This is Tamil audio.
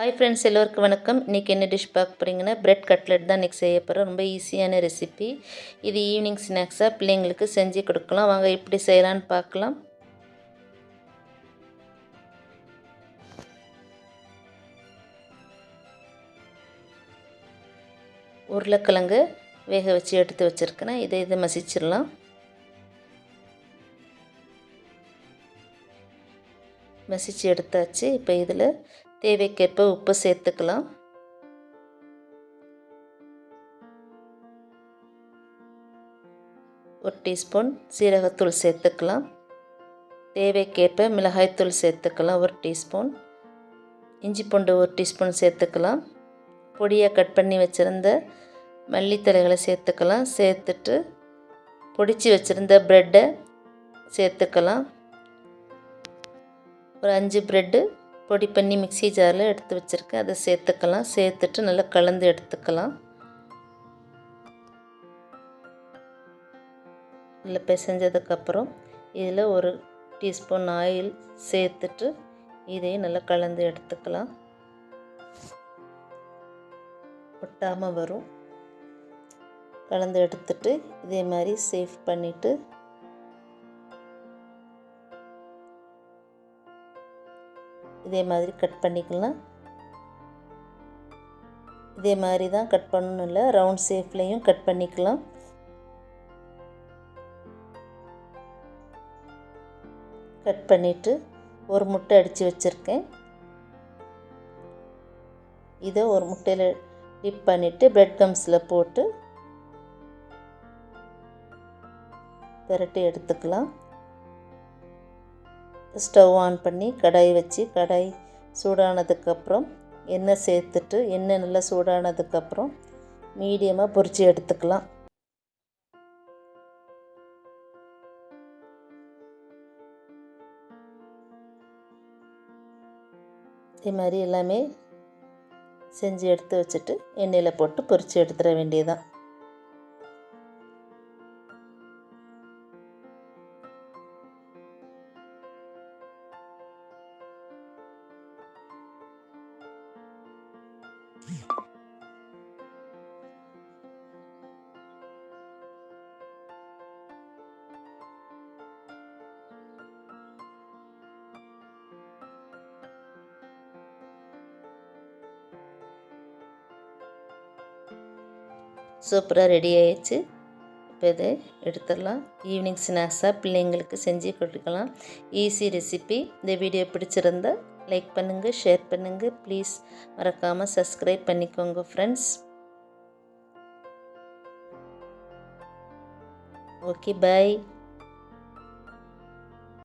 ஹாய் ஃப்ரெண்ட்ஸ் எல்லோருக்கும் வணக்கம். இன்றைக்கி என்ன டிஷ் பார்க்க போகிறீங்கன்னா பிரெட் கட்லெட் தான் இன்றைக்கி செய்ய போகிறோம் ரொம்ப ஈஸியான ரெசிபி இது ஈவினிங் ஸ்நாக்ஸாக பிள்ளைங்களுக்கு செஞ்சு கொடுக்கலாம். வாங்க எப்படி செய்யலான்னு பார்க்கலாம். உருளைக்கிழங்கு வேக வச்சு எடுத்து வச்சுருக்கேன். இதை இதை மசிச்சிடலாம். மசிச்சு எடுத்தாச்சு. இப்போ இதில் தேவைக்கேற்ப உப்பு சேர்த்துக்கலாம். ஒரு டீஸ்பூன் சீரகத்தூள் சேர்த்துக்கலாம். தேவைக்கேற்ப மிளகாய்த்தூள் சேர்த்துக்கலாம் ஒரு டீஸ்பூன். இஞ்சி பூண்டு ஒரு டீஸ்பூன் சேர்த்துக்கலாம். பொடியாக கட் பண்ணி வச்சுருந்த மல்லித்தலைகளை சேர்த்துக்கலாம். சேர்த்துட்டு பொடிச்சு வச்சுருந்த ப்ரெட்டை சேர்த்துக்கலாம். ஒரு அஞ்சு ப்ரெட்டு பொடி பண்ணி மிக்சி ஜாரில் எடுத்து வச்சுருக்கேன். அதை சேர்த்துக்கலாம். சேர்த்துட்டு நல்லா கலந்து எடுத்துக்கலாம். நல்லா பிசைஞ்சதுக்கப்புறம் இதில் ஒரு டீஸ்பூன் ஆயில் சேர்த்துட்டு இதையும் நல்லா கலந்து எடுத்துக்கலாம். ஒட்டாமல் வரும். கலந்து எடுத்துட்டு இதே மாதிரி சேஃப் பண்ணிவிட்டு இதே மாதிரி கட் பண்ணிக்கலாம். இதே மாதிரி தான் கட் பண்ணணும் இல்லை ரவுண்ட் ஷேப்லேயும் கட் பண்ணிக்கலாம். கட் பண்ணிவிட்டு ஒரு முட்டை அடித்து வச்சுருக்கேன். இதை ஒரு முட்டையில் டிப் பண்ணிவிட்டு பிரெட் கம்ஸில் போட்டு பெரட்டி எடுத்துக்கலாம். ஸ்டவ் ஆன் பண்ணி கடாய் வச்சு கடாய் சூடானதுக்கப்புறம் எண்ணெய் சேர்த்துட்டு எண்ணெய் நல்லா சூடானதுக்கப்புறம் மீடியமாக பொரித்து எடுத்துக்கலாம். இதே மாதிரி எல்லாமே செஞ்சு எடுத்து வச்சுட்டு எண்ணெயில் போட்டு பொரித்து எடுத்துட வேண்டியதான் சூப்பராக ரெடி ஆயிடுச்சு. இப்போ இதை எடுத்துடலாம். ஈவினிங் ஸ்நாக்ஸாக பிள்ளைங்களுக்கு செஞ்சு கொடுக்கலாம். ஈஸி ரெசிபி இந்த வீடியோ பிடிச்சிருந்தா லைக் பண்ணுங்கள் ஷேர் பண்ணுங்கள் ப்ளீஸ் மறக்காமல் சப்ஸ்கிரைப் பண்ணிக்கோங்க ஃப்ரெண்ட்ஸ் ஓகே பாய்